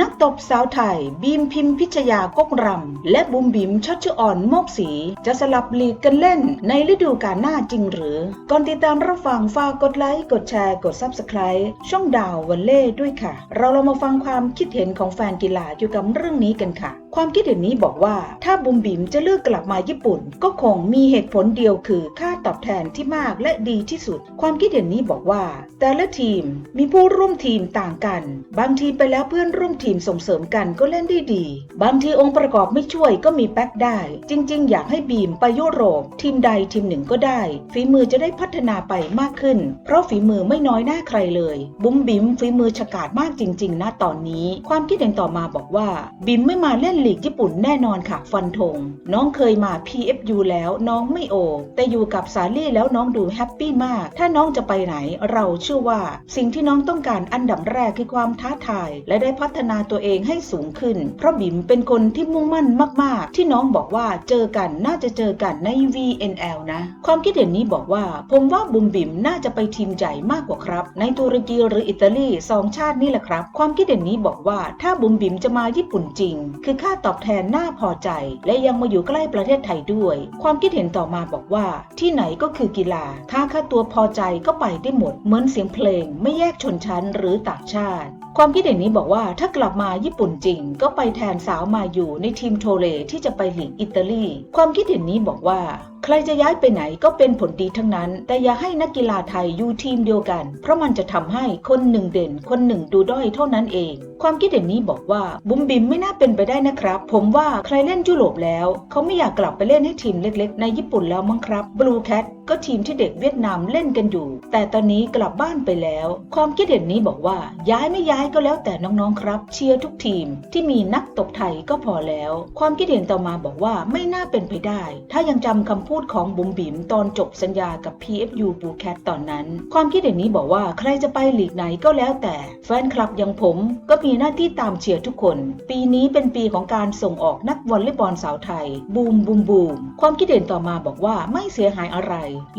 นักตบสาวไทย บีมพิมพิชยากกรำ และบุมบิมชัชอ่อนโมกศรีจะสลับลีกกันเล่นในฤดูกาลหน้าจริงหรือ ก่อนติดตามรับฟังฝากกดไลค์ กดแชร์ กด Subscribe ช่องดาววันเล่ด้วยค่ะ เราเรามาฟังความคิดเห็นของแฟนกีฬาเกี่ยวกับเรื่องนี้กันค่ะ ความคิดเห็นนี้บอกว่าถ้าบุมบิมจะเลือกกลับมาญี่ปุ่น ก็คงมีเหตุผลเดียวคือค่าตอบแทนที่มากและดีที่สุด ความคิดเห็นนี้บอกว่า แต่ละทีมมีผู้ร่วมทีมต่างกัน บางทีไปแล้วเพื่อนร่วมทีมส่งเสริมกันก็เล่นได้ดี บางทีองค์ประกอบไม่ช่วยก็มีแบ็คได้ จริง ๆ อยากให้บีมไปยุโรป ทีมใดทีมหนึ่งก็ได้ ฝีมือจะได้พัฒนาไปมากขึ้น เพราะฝีมือไม่น้อยหน้าใครเลย บุ้มบิมฝีมือฉกาจมากจริง ๆ นะตอนนี้ ความคิดเห็นต่อมาบอกว่า บิมไม่มาเล่นลีกญี่ปุ่นแน่นอนค่ะฟันธงน้องเคยมา PFU แล้วน้องไม่โอ แต่อยู่กับสาลี่แล้วน้องดูแฮปปี้มาก ถ้าน้องจะไปไหน เราเชื่อว่า สิ่งที่น้องต้องการอันดับแรกคือความท้าทายและได้พัฒนาตัวเองให้สูงขึ้น เพราะบิมเป็นคนที่มุ่งมั่นมาก ๆ ที่น้องบอกว่าเจอกันน่าจะเจอกันใน VNL นะ ความคิดเห็นนี้บอกว่า ผมว่าบุมบิมน่าจะไปทีมใหญ่มากกว่าครับ ในตุรกีหรืออิตาลีสองชาตินี่แหละครับ ความคิดเห็นนี้บอกว่าถ้าบุมบิมจะมาญี่ปุ่นจริง คือค่าตอบแทนน่าพอใจ และยังมาอยู่ใกล้ประเทศไทยด้วย ความคิดเห็นต่อมาบอกว่า ที่ไหนก็คือกีฬา ถ้าค่าตัวพอใจก็ไปได้หมด เหมือนเสียงเพลง ไม่แยกชนชั้นหรือต่างชาติ ความคิดเห็นนี้บอกว่าถ้ากลับมาญี่ปุ่นจริง ก็ไปแทนสาวมาอยู่ในทีมโทเลที่จะไปหลีกอิตาลี ความคิดเห็นนี้บอกว่า ใครจะย้ายไปไหนก็เป็นผลดีทั้งนั้น แต่อย่าให้นักกีฬาไทยอยู่ทีมเดียวกัน เพราะมันจะทำให้คนหนึ่งเด่น คนหนึ่งดูด้อยเท่านั้นเอง ความคิดเห็นนี้บอกว่าบุมบิมไม่น่าเป็นไปได้นะครับ ผมว่าใครเล่นยุโรปแล้ว เขาไม่อยากกลับไปเล่นให้ทีมเล็ก ๆ ในญี่ปุ่นแล้วมั้งครับ Blue Cat ก็ทีมที่เด็กเวียดนามเล่นกันอยู่ แต่ตอนนี้กลับบ้านไปแล้ว ความคิดเห็นนี้บอกว่าย้ายไม่ย้ายก็แล้วแต่น้องๆครับ เชียร์ทุกทีมที่มีนักตบไทยก็พอแล้ว ความคิดเห็นต่อมาบอกว่าไม่น่าเป็นไปได้ ถ้ายังจำคำพูดูดของบุ๋มบิ๋มตอนจบสัญญากับ PFU b l u e Cat ตอนนั้น ความคิดเห็นนี้บอกว่าใครจะไปหลีกไหนก็แล้วแต่แฟนคลับอย่างผมก็มีหน้าที่ตามเชียร์ทุกคน ปีนี้เป็นปีของการส่งออกนักวอลเลย์บอลสาวไทย บูมบูมบูมความคิดเห็นต่อมาบอกว่าไม่เสียหายอะไร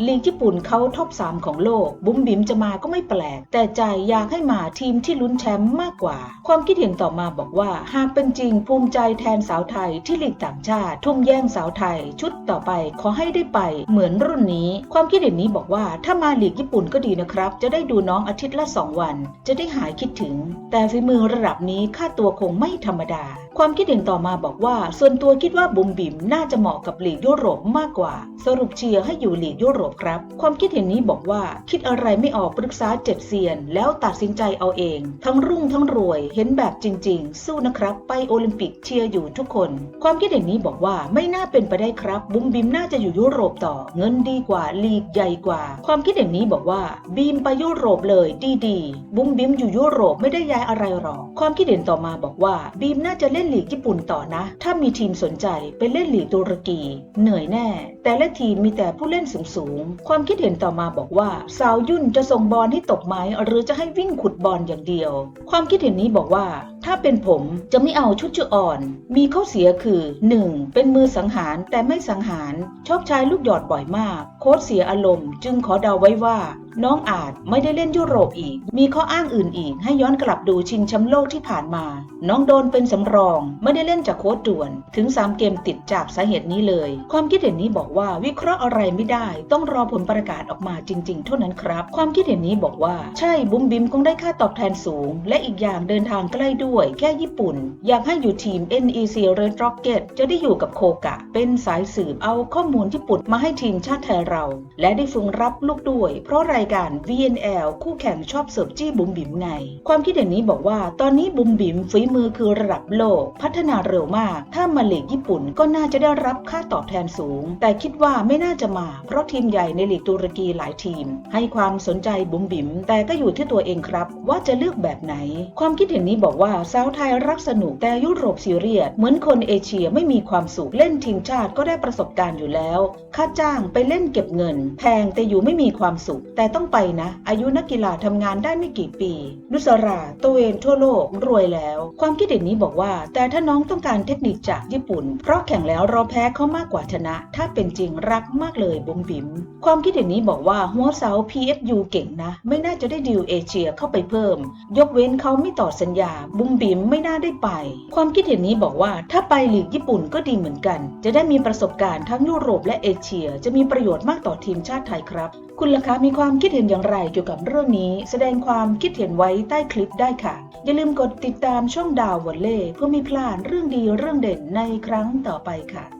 ลีกญี่ปุ่นเขาท็อป 3 ของโลก บุ๋มบิ๋มจะมาก็ไม่แปลก แต่ใจอยากให้มาทีมที่ลุ้นแชมป์มากกว่า ความคิดเห็นต่อมาบอกว่าหากเป็นจริงภูมิใจแทนสาวไทยที่ลีกต่างชาติ ทุ่มแย่งสาวไทยชุดต่อไปขอใให้ได้ไป เหมือนรุ่นนี้ ความคิดเห็นนี้บอกว่าถ้ามาหลีกญี่ปุ่นก็ดีนะครับ จะได้ดูน้องอาทิตย์ละ 2 วัน จะได้หายคิดถึง แต่ฝีมือระดับนี้ค่าตัวคงไม่ธรรมดา ความคิดเห็นต่อมาบอกว่า ส่วนตัวคิดว่าบุมบิมน่าจะเหมาะกับหลีกยุโรปมากกว่า สรุปเชียร์ให้อยู่หลีกยุโรปครับ ความคิดเห็นนี้บอกว่า คิดอะไรไม่ออกปรึกษาเจ็ดเซียน แล้วตัดสินใจเอาเอง ทั้งรุ่งทั้งรวยเห็นแบบจริง ๆ สู้นะครับ ไปโอลิมปิกเชียร์อยู่ทุกคน ความคิดเห็นนี้บอกว่าไม่น่าเป็นไปได้ครับ บุมบิมน่าจะอยู่ยุโรปต่อ เงินดีกว่าลีกใหญ่กว่า ความคิดเห็นนี้บอกว่า บีมไปยุโรปเลยดีๆบุ้มบิมอยู่ยุโรปไม่ได้ย้ายอะไรหรอก ความคิดเห็นต่อมาบอกว่า บีมน่าจะเล่นลีกญี่ปุ่นต่อนะ ถ้ามีทีมสนใจไปเล่นลีกตุรกี เหนื่อยแน่ แต่ละทีมมีแต่ผู้เล่นสูงๆความคิดเห็นต่อมาบอกว่าสาวยุ่นจะส่งบอลให้ตกไหมหรือจะให้วิ่งขุดบอลอย่างเดียว ความคิดเห็นนี้บอกว่าถ้าเป็นผมจะไม่เอาชุดจุอ่อน มีข้อเสียคือ 1. เป็นมือสังหารแต่ไม่สังหารชอบใช้ลูกหยอดบ่อยมากโค้ชเสียอารมณ์ จึงขอเดาไว้ว่า น้องอาจไม่ได้เล่นยุโรปอีก มีข้ออ้างอื่นอีก ให้ย้อนกลับดูชิงแชมป์โลกที่ผ่านมา น้องโดนเป็นสำรอง ไม่ได้เล่นจากโค้ชด่วน ถึง 3 เกมติดจากสาเหตุนี้เลย ความคิดเห็นนี้บอกว่าวิเคราะห์อะไรไม่ได้ ต้องรอผลประกาศออกมาจริง ๆ เท่านั้นครับ ความคิดเห็นนี้บอกว่า ใช่บุ้มบิมคงได้ค่าตอบแทนสูง และอีกอย่างเดินทางใกล้ด้วย แค่ญี่ปุ่น อยากให้อยู่ทีม NEC Red Rocket จะได้อยู่กับโคกะ เป็นสายสืบเอาข้อมูลญี่ปุ่นมาให้ทีมชาติไทยเราและได้ฝึกรับลูกด้วย เพราะรายการ VNL คู่แข่งชอบเสิร์ฟจี้บุ๋มบิ๋มไง ความคิดเห็นนี้บอกว่า ตอนนี้บุ๋มบิ๋มฝีมือคือระดับโลก พัฒนาเร็วมาก ถ้ามาเลกญี่ปุ่นก็น่าจะได้รับค่าตอบแทนสูง แต่คิดว่าไม่น่าจะมา เพราะทีมใหญ่ในลีกตุรกีหลายทีม ให้ความสนใจบุ๋มบิ๋มแต่ก็อยู่ที่ตัวเองครับ ว่าจะเลือกแบบไหน ความคิดเห็นนี้บอกว่าสาวไทยรักสนุกแต่ยุโรปซีเรียสเหมือนคนเอเชียไม่มีความสุขเล่นทีมชาติก็ได้ประสบการณ์อยู่แล้ว ค่าจ้างไปเล่นเกบเงิน แพงแต่อยู่ไม่มีความสุข แต่ต้องไปนะ อายุนักกีฬาทำงานได้ไม่กี่ปี นุสราตัวเองทั่วโลกรวยแล้ว ความคิดเห็นนี้บอกว่า แต่ถ้าน้องต้องการเทคนิคจากญี่ปุ่น เพราะแข่งแล้วเราแพ้เขามากกว่าชนะ ถ้าเป็นจริงรักมากเลยบุ๋มบิ๋มความคิดเห็นนี้บอกว่าหัวเสา PFU เก่งนะ ไม่น่าจะได้ดีลเอเชียเข้าไปเพิ่ม ยกเว้นเขาไม่ต่อสัญญา บุ๋มบิ๋มไม่น่าได้ไป ความคิดเห็นนี้บอกว่าถ้าไปหลีกญี่ปุ่นก็ดีเหมือนกัน จะได้มีประสบการณ์ทั้งยุโรปและเอเชียจะมีประโยชน์มากต่อทีมชาติไทยครับ คุณล่ะคะมีความคิดเห็นอย่างไรเกี่ยวกับเรื่องนี้ แสดงความคิดเห็นไว้ใต้คลิปได้ค่ะ อย่าลืมกดติดตามช่องดาววอลเล่เพื่อไม่พลาดเรื่องดีเรื่องเด่นในครั้งต่อไปค่ะ